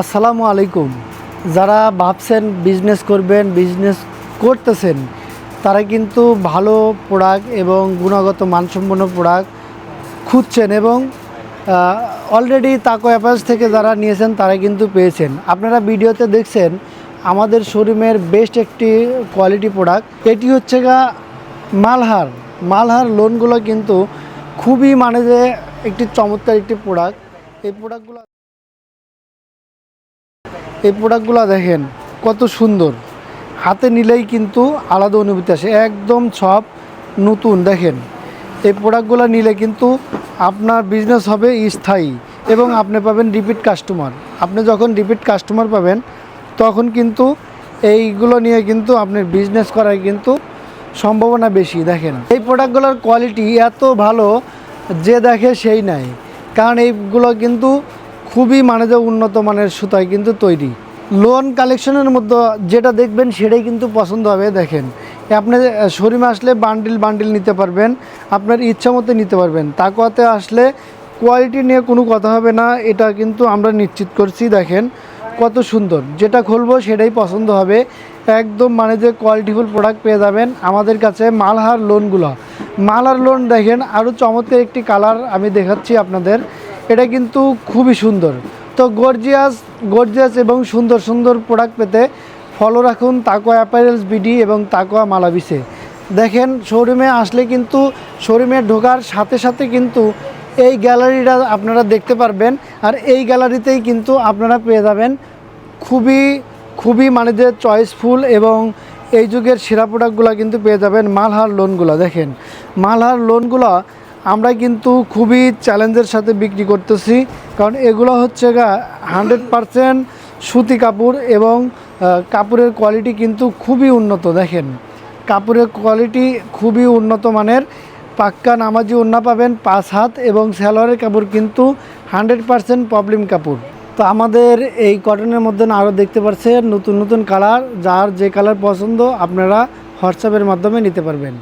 আসসালামু আলাইকুম। যারা ভাবছেন বিজনেস করবেন বিজনেস করতেছেন, তারা কিন্তু ভালো প্রোডাক্ট এবং গুণগত মানসম্পন্ন প্রোডাক্ট খুঁজছেন এবং অলরেডি তাকো অ্যাপাস থেকে যারা নিয়েছেন, তারা কিন্তু পেয়েছেন। আপনারা ভিডিওতে দেখছেন, আমাদের শোরুমের বেস্ট একটি কোয়ালিটি প্রোডাক্ট এটি হচ্ছে গা মালহার। মালহার লোনগুলো কিন্তু খুবই মানে যে একটি চমৎকার একটি প্রোডাক্ট এই প্রোডাক্টগুলো এই প্রোডাক্টগুলো দেখেন, কত সুন্দর। হাতে নিলেই কিন্তু আলাদা অনুভূতি আসে, একদম সব নতুন। দেখেন, এই প্রোডাক্টগুলো নিলে কিন্তু আপনার বিজনেস হবে স্থায়ী এবং আপনি পাবেন রিপিট কাস্টমার আপনি যখন রিপিট কাস্টমার পাবেন, তখন কিন্তু এইগুলো নিয়ে কিন্তু আপনার বিজনেস করার কিন্তু সম্ভাবনা বেশি। দেখেন, এই প্রোডাক্টগুলোর কোয়ালিটি এত ভালো যে দেখে সেই নাই। কারণ এইগুলো কিন্তু খুবই মানে যে উন্নত মানের সুতায় কিন্তু তৈরি। লোন কালেকশনের মধ্যে যেটা দেখবেন সেটাই কিন্তু পছন্দ হবে, দেখেন। আপনি শোরুমে আসলে বান্ডিল বান্ডিল নিতে পারবেন, আপনার ইচ্ছা মতো নিতে পারবেন। তাকুয়াতে আসলে কোয়ালিটি নিয়ে কোনো কথা হবে না, এটা কিন্তু আমরা নিশ্চিত করছি, দেখেন। কত সুন্দর, যেটা খুলবো সেটাই পছন্দ হবে। একদম মানে যে কোয়ালিটিফুল প্রোডাক্ট পেয়ে যাবেন আমাদের কাছে মালহার লোনগুলো। মালহার লোন দেখেন আরও চমৎকার একটি কালার আমি দেখাচ্ছি আপনাদের। এটা কিন্তু খুবই সুন্দর। তো গর্জিয়াস গর্জিয়াস এবং সুন্দর সুন্দর প্রোডাক্ট পেতে ফলো রাখুন তাকোয়া অ্যাপারেলস বিডি এবং তাকোয়া মালাবিসে দেখেন শোরুমে আসলে কিন্তু শোরুমে ঢোকার সাথে সাথে কিন্তু এই গ্যালারিটা আপনারা দেখতে পারবেন আর এই গ্যালারিতেই কিন্তু আপনারা পেয়ে যাবেন খুবই খুবই মানে যে চয়েসফুল এবং এই যুগের সেরা প্রোডাক্টগুলো কিন্তু পেয়ে যাবেন মালহার লোনগুলো দেখেন মালহার লোনগুলো আমরা কিন্তু খুবই চ্যালেঞ্জের সাথে বিক্রি করতেছি। কারণ এগুলো হচ্ছে গা হান্ড্রেড পারসেন্ট সুতি কাপড় এবং কাপড়ের কোয়ালিটি কিন্তু খুবই উন্নত, দেখেন। কাপড়ের কোয়ালিটি খুবই উন্নত মানের। পাক্কা নামাজি ওন্না পাবেন, পাঁচ হাত এবং সালোয়ারের কাপড় কিন্তু হান্ড্রেড পারসেন্ট প্রবলেম কাপড়। তো আমাদের এই কটনের মধ্যে আরও দেখতে পাচ্ছেন নতুন নতুন কালার যার যে কালার পছন্দ আপনারা হোয়াটসঅ্যাপের মাধ্যমে নিতে পারবেন।